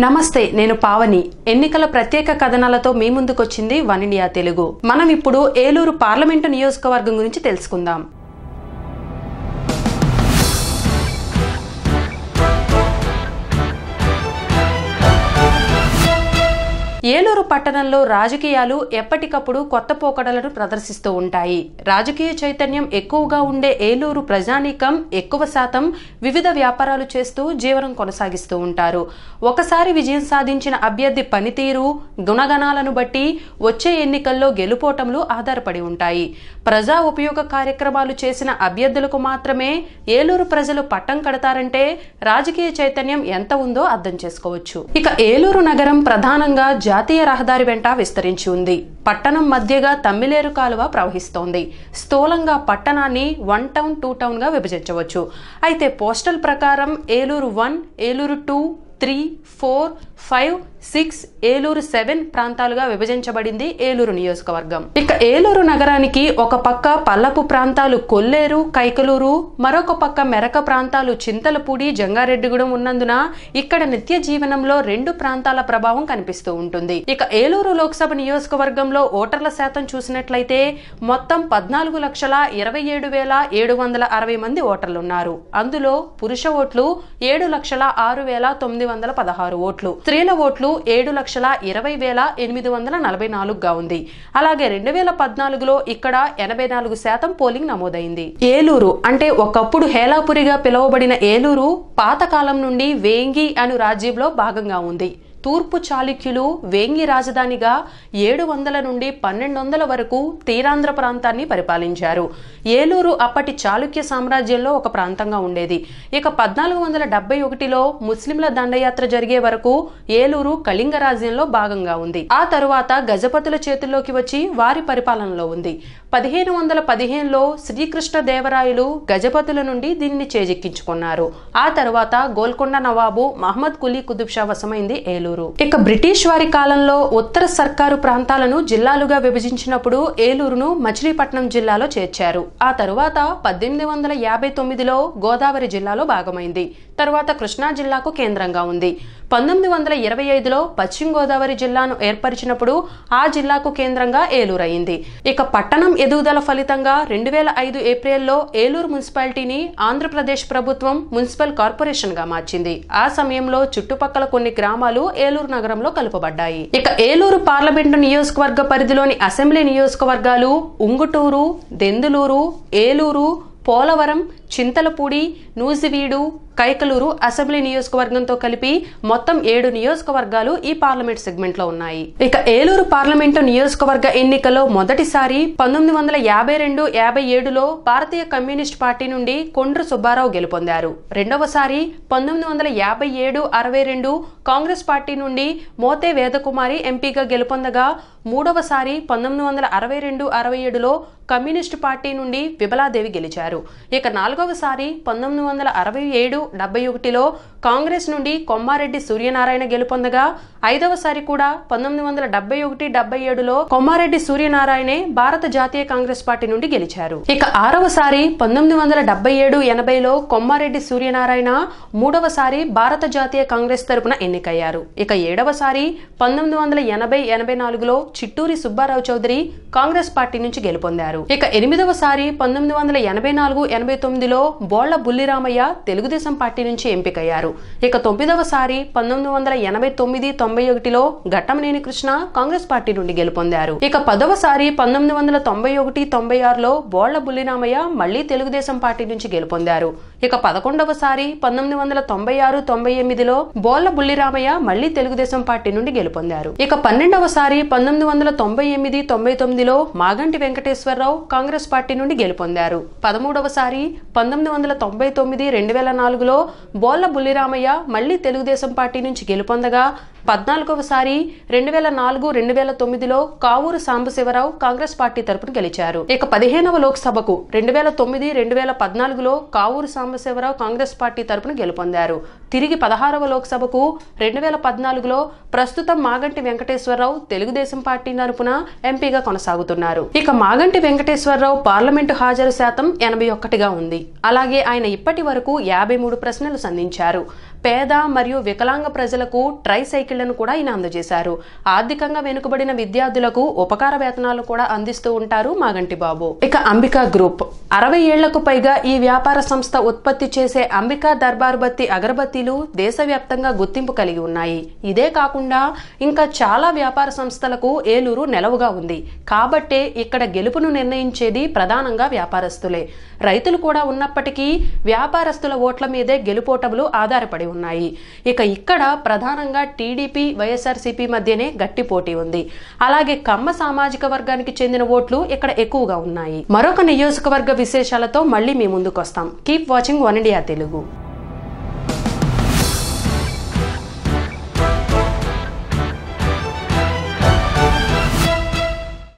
నమస్తే నేను పావని. ఎన్నికల ప్రత్యేక కథనాలతో మీ ముందుకొచ్చింది వన్ ఇండియా తెలుగు. మనం ఇప్పుడు ఏలూరు పార్లమెంటు నియోజకవర్గం గురించి తెలుసుకుందాం. ఏలూరు పట్టణంలో రాజకీయాలు ఎప్పటికప్పుడు కొత్త పోకడలను ప్రదర్శిస్తూ ఉంటాయి. రాజకీయ చైతన్యం ఎక్కువగా ఉండే ఏలూరు ప్రజానీకం ఎక్కువ శాతం వివిధ వ్యాపారాలు చేస్తూ జీవనం కొనసాగిస్తూ ఉంటారు. ఒకసారి విజయం సాధించిన అభ్యర్థి పనితీరు గుణగణాలను బట్టి వచ్చే ఎన్నికల్లో గెలుపోటములు ఆధారపడి ఉంటాయి. ప్రజా ఉపయోగ కార్యక్రమాలు చేసిన అభ్యర్థులకు మాత్రమే ఏలూరు ప్రజలు పట్టం కడతారంటే రాజకీయ చైతన్యం ఎంత ఉందో అర్థం చేసుకోవచ్చు. ఇక ఏలూరు నగరం ప్రధానంగా జాతీయ రహదారి వెంట విస్తరించి ఉంది. పట్టణం మధ్యగా తమ్మిలేరు కాలువ ప్రవహిస్తోంది. స్థూలంగా పట్టణాన్ని వన్ టౌన్ టూ టౌన్గా విభజించవచ్చు. అయితే పోస్టల్ ప్రకారం Eluru one Eluru two three four five six Eluru seven ప్రాంతాలుగా విభజించబడింది ఏలూరు నియోజకవర్గం. ఇక ఏలూరు నగరానికి ఒక పక్క పల్లపు ప్రాంతాలు కొల్లేరు కైకలూరు మరొక పక్క మెరక ప్రాంతాలు చింతలపూడి జంగారెడ్డిగూడెం ఉన్నందున ఇక్కడ నిత్య జీవనంలో రెండు ప్రాంతాల ప్రభావం కనిపిస్తూ ఉంటుంది. ఇక ఏలూరు లోక్సభ నియోజకవర్గంలో ఓటర్ల శాతం చూసినట్లయితే మొత్తం పద్నాలుగు లక్షల ఇరవై ఏడు వేల ఏడు వందల అరవై మంది ఓటర్లు ఉన్నారు అందులో పురుష ఓట్లు ఏడు లక్షల ఆరు వేల తొమ్మిది వందల పదహారు ఓట్లు స్త్రీల ఓట్లు ఏడు లక్షల ఇరవై వేల ఎనిమిది వందల నలభై నాలుగుగా ఉంది. అలాగే రెండు వేల పద్నాలుగులో ఇక్కడ ఎనభై నాలుగు శాతం పోలింగ్ నమోదైంది. ఏలూరు అంటే ఒకప్పుడు హేలాపురిగా పిలువబడిన ఏలూరు పాతకాలం నుండి వేంగి అను రాజ్యంలో భాగంగా ఉంది. తూర్పు చాళుక్యులు వేంగి రాజధానిగా ఏడు వందల నుండి పన్నెండు వందల వరకు తీరాంధ్ర ప్రాంతాన్ని పరిపాలించారు. ఏలూరు అప్పటి చాళుక్య సామ్రాజ్యంలో ఒక ప్రాంతంగా ఉండేది. ఇక పద్నాలుగు వందల డెబ్బై ఒకటిలో ముస్లింల దండయాత్ర జరిగే వరకు ఏలూరు కళింగ రాజ్యంలో భాగంగా ఉంది. ఆ తరువాత గజపతుల చేతుల్లోకి వచ్చి వారి పరిపాలనలో ఉంది. పదిహేను వందల పదిహేనులో శ్రీకృష్ణ దేవరాయలు గజపతుల నుండి దీనిని చేజిక్కించుకున్నారు. ఆ తరువాత గోల్కొండ నవాబు మహమ్మద్ కులీ కుతుబ్ షా వశమైంది ఏలూరు. ఇక బ్రిటిష్ వారి కాలంలో ఉత్తర సర్కారు ప్రాంతాలను జిల్లాలుగా విభజించినప్పుడు ఏలూరును మచిలీపట్నం జిల్లాలో చేర్చారు. ఆ తరువాత పద్దెనిమిది వందల యాభై తొమ్మిదిలో గోదావరి జిల్లాలో భాగమైంది. తరువాత కృష్ణా జిల్లాకు కేంద్రంగా ఉంది. పంతొమ్మిది వందల ఇరవై ఐదులో పశ్చిమ గోదావరి జిల్లాను ఏర్పరిచినప్పుడు ఆ జిల్లాకు కేంద్రంగా ఏలూరు అయింది. ఇక పట్టణం ఎదుగుదల ఫలితంగా రెండు వేల ఐదు ఏప్రిల్లో ఏలూరు మున్సిపాలిటీని ఆంధ్రప్రదేశ్ ప్రభుత్వం మున్సిపల్ కార్పొరేషన్గా మార్చింది. ఆ సమయంలో చుట్టుపక్కల కొన్ని గ్రామాలు ఏలూరు నగరంలో కలుపబడ్డాయి. ఇక ఏలూరు పార్లమెంటు నియోజకవర్గ పరిధిలోని అసెంబ్లీ నియోజకవర్గాలు ఉంగుటూరు దెందులూరు ఏలూరు పోలవరం చింతలపూడి నూజివీడు కైకలూరు అసెంబ్లీ నియోజకవర్గంతో కలిపి మొత్తం ఏడు నియోజకవర్గాలు ఈ పార్లమెంట్ సెగ్మెంట్లో ఉన్నాయి. ఇక ఏలూరు పార్లమెంటు నియోజకవర్గ ఎన్నికలో మొదటిసారి పంతొమ్మిది వందల యాభై రెండు యాభై ఏడులో భారతీయ కమ్యూనిస్ట్ పార్టీ నుండి కొండ్రు సుబ్బారావు గెలుపొందారు. రెండవసారి పంతొమ్మిది వందల యాభై ఏడు అరవై రెండు కాంగ్రెస్ పార్టీ నుండి మోతే వేదకుమారి ఎంపీగా గెలుపొందగా మూడవసారి పంతొమ్మిది వందల అరవై రెండు అరవై ఏడులో కమ్యూనిస్టు పార్టీ నుండి విబలాదేవి గెలిచారు. ఇక నాలుగవసారి పంతొమ్మిది వందల అరవై ఏడు డెబ్బై ఒకటిలో కాంగ్రెస్ నుండి కొమ్మారెడ్డి సూర్యనారాయణ గెలుపొందగా ఐదవసారి కూడా పంతొమ్మిది వందల డెబ్బై ఒకటి డెబ్బై ఏడులో కొమ్మారెడ్డి సూర్యనారాయణే భారత జాతీయ కాంగ్రెస్ పార్టీ నుండి గెలిచారు. ఇక ఆరవసారి పంతొమ్మిది వందల డెబ్బై ఏడు ఎనభైలో కొమ్మారెడ్డి సూర్యనారాయణ మూడవసారి భారత జాతీయ కాంగ్రెస్ తరపున ఎన్నికయ్యారు. ఇక ఏడవసారి పంతొమ్మిది వందల ఎనభై ఎనభై నాలుగులో చిట్టూరి సుబ్బారావు చౌదరి కాంగ్రెస్ పార్టీ నుంచి గెలుపొందారు. ఇక ఎనిమిదవసారి పంతొమ్మిది వందల ఎనభై నాలుగు ఎనభై తొమ్మిదిలో బోళ్ళ బుల్లిరామయ్య తెలుగుదేశం పార్టీ నుంచి ఎంపికయ్యారు. ఇక తొమ్మిదవసారి పంతొమ్మిది వందల ఎనభై తొమ్మిది తొంభై ఒకటిలో ఘట్టమనేని కృష్ణ కాంగ్రెస్ పార్టీ నుండి గెలుపొందారు. ఇక పదవసారి పంతొమ్మిది వందల తొంభై ఒకటి తొంభై ఆరులో బోళ్ళ బుల్లిరామయ్య మళ్ళీ తెలుగుదేశం పార్టీ నుంచి గెలుపొందారు. ఇక పదకొండవసారి పంతొమ్మిది వందల తొంభై ఆరు తొంభై ఎనిమిదిలో బోళ్ళ బుల్లిరామయ్య మళ్ళీ తెలుగుదేశం పార్టీ నుండి గెలుపొందారు. ఇక పన్నెండవసారి పంతొమ్మిది వందల తొంభై ఎనిమిది తొంభై తొమ్మిదిలో మాగంటి వెంకటేశ్వరరావు కాంగ్రెస్ పార్టీ నుండి గెలుపొందారు. పదమూడవసారి పంతొమ్మిది వందల తొంభై తొమ్మిది రెండు వేల నాలుగులో బోళ్ళ బుల్లిరామయ్య మళ్ళీ తెలుగుదేశం పార్టీ నుంచి గెలుపొందగా పద్నాలుగవసారి రెండు వేల నాలుగు రెండు వేల తొమ్మిదిలో కావూరు సాంబశివరావు కాంగ్రెస్ పార్టీ తరపున గెలిచారు. ఇక పదిహేనవ లోక్సభకు రెండు వేల తొమ్మిది రెండు వేల పద్నాలుగులో కావూరు సాంబశివరావు కాంగ్రెస్ పార్టీ తరపున గెలుపొందారు. తిరిగి పదహారవ లోక్సభకు రెండు వేల పద్నాలుగులో ప్రస్తుతం మాగంటి వెంకటేశ్వరరావు తెలుగుదేశం పార్టీ తరపున ఎంపీగా కొనసాగుతున్నారు. ఇక మాగంటి వెంకటేశ్వరరావు పార్లమెంటు హాజరు శాతం ఎనభై ఒక్కటిగా ఉంది. అలాగే ఆయన ఇప్పటి వరకు యాభై మూడు ప్రశ్నలు సంధించారు. పేద మరియు వికలాంగ ప్రజలకు ట్రై సైకిళ్ళను కూడా ఈయన అందజేశారు. ఆర్థికంగా వెనుకబడిన విద్యార్థులకు ఉపకార వేతనాలు కూడా అందిస్తూ ఉంటారు మాగంటి బాబు. ఇక అంబికా గ్రూప్. అరవై ఏళ్ళకు పైగా ఈ వ్యాపార సంస్థ ఉత్పత్తి చేసే అంబికా దర్బార్ బత్తి అగరబత్తీలు దేశవ్యాప్తంగా గుర్తింపు కలిగి ఉన్నాయి. ఇదే కాకుండా ఇంకా చాలా వ్యాపార సంస్థలకు ఏలూరు నెలవుగా ఉంది. కాబట్టే ఇక్కడ గెలుపును నిర్ణయించేది ప్రధానంగా వ్యాపారస్తులే. రైతులు కూడా ఉన్నప్పటికీ వ్యాపారస్తుల ఓట్ల మీదే గెలుపోటములు ఆధారపడి ఉన్నాయి. ఇక ఇక్కడ ప్రధానంగా టీడీపీ వైఎస్ఆర్సీపీ మధ్యనే గట్టి పోటీ ఉంది. అలాగే కమ్మ సామాజిక వర్గానికి చెందిన ఓట్లు ఇక్కడ ఎక్కువగా ఉన్నాయి. మరొక నియోజకవర్గ విశేషాలతో మళ్ళీ మీ ముందుకు వస్తాం keep watching one India Telugu